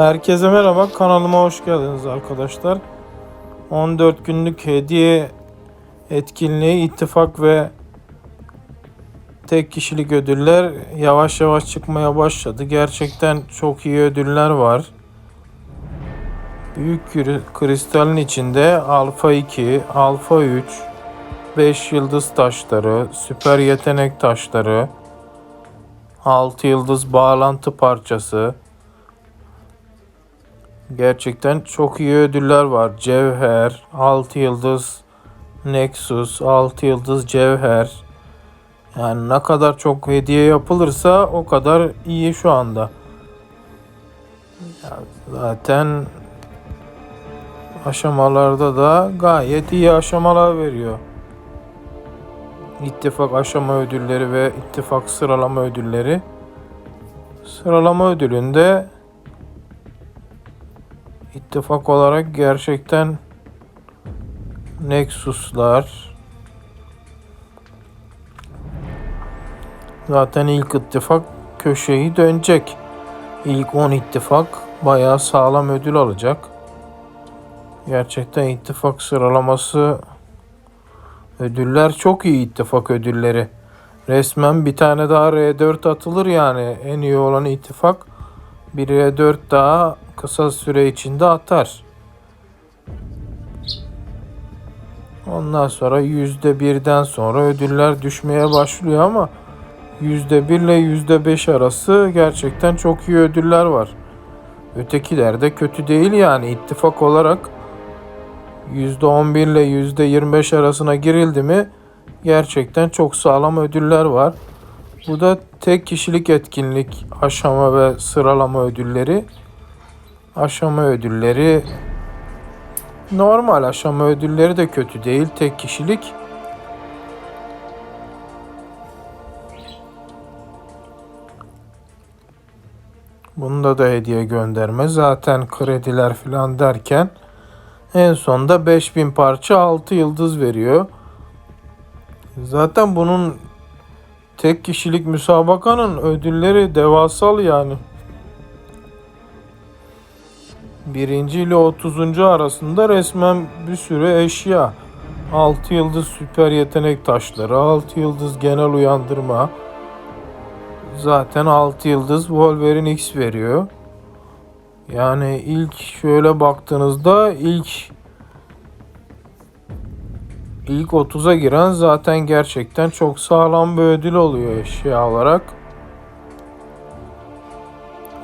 Herkese merhaba kanalıma hoş geldiniz arkadaşlar. 14 günlük hediye etkinliği ittifak ve tek kişilik ödüller yavaş yavaş çıkmaya başladı. Gerçekten çok iyi ödüller var. Büyük kri- kristalin içinde alfa 2, alfa 3, 5 yıldız taşları, süper yetenek taşları, 6 yıldız bağlantı parçası, Gerçekten çok iyi ödüller var. Cevher, 6 yıldız Nexus, 6 yıldız Cevher. Yani ne kadar çok hediye yapılırsa o kadar iyi şu anda. Zaten aşamalarda da gayet iyi aşamalar veriyor. İttifak aşama ödülleri ve ittifak sıralama ödülleri. Sıralama ödülünde İttifak olarak gerçekten Nexus'lar zaten ilk ittifak köşeyi dönecek. İlk 10 ittifak bayağı sağlam ödül alacak. Gerçekten ittifak sıralaması ödüller çok iyi ittifak ödülleri. Resmen bir tane daha R4 atılır yani en iyi olan ittifak. Bir R4 daha kısa süre içinde atar. Ondan sonra yüzde birden sonra ödüller düşmeye başlıyor ama yüzde bir ile yüzde beş arası gerçekten çok iyi ödüller var. Ötekiler de kötü değil yani ittifak olarak yüzde on bir ile yüzde yirmi beş arasına girildi mi gerçekten çok sağlam ödüller var. Bu da tek kişilik etkinlik aşama ve sıralama ödülleri. Aşama ödülleri normal aşama ödülleri de kötü değil tek kişilik. Bunda da hediye gönderme. Zaten krediler falan derken en sonda 5000 parça 6 yıldız veriyor. Zaten bunun tek kişilik müsabakanın ödülleri devasal yani. Birinci ile 30. arasında resmen bir sürü eşya. 6 yıldız süper yetenek taşları, 6 yıldız genel uyandırma. Zaten 6 yıldız Wolverine X veriyor. Yani ilk şöyle baktığınızda ilk ilk 30'a giren zaten gerçekten çok sağlam bir ödül oluyor eşya olarak.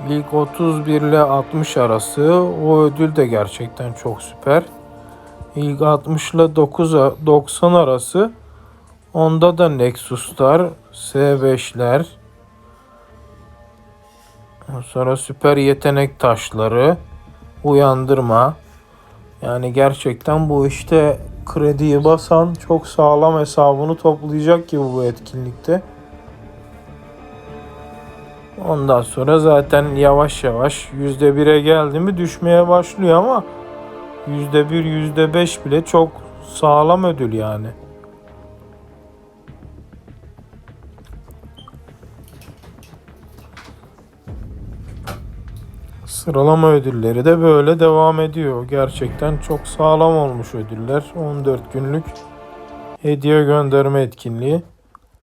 İlk 31 ile 60 arası o ödül de gerçekten çok süper. İlk 60 ile 9 90 arası onda da Nexus'lar, S5'ler, sonra süper yetenek taşları, uyandırma. Yani gerçekten bu işte krediyi basan çok sağlam hesabını toplayacak gibi bu etkinlikte. Ondan sonra zaten yavaş yavaş %1'e geldi mi düşmeye başlıyor ama %1, %5 bile çok sağlam ödül yani. Sıralama ödülleri de böyle devam ediyor. Gerçekten çok sağlam olmuş ödüller. 14 günlük hediye gönderme etkinliği.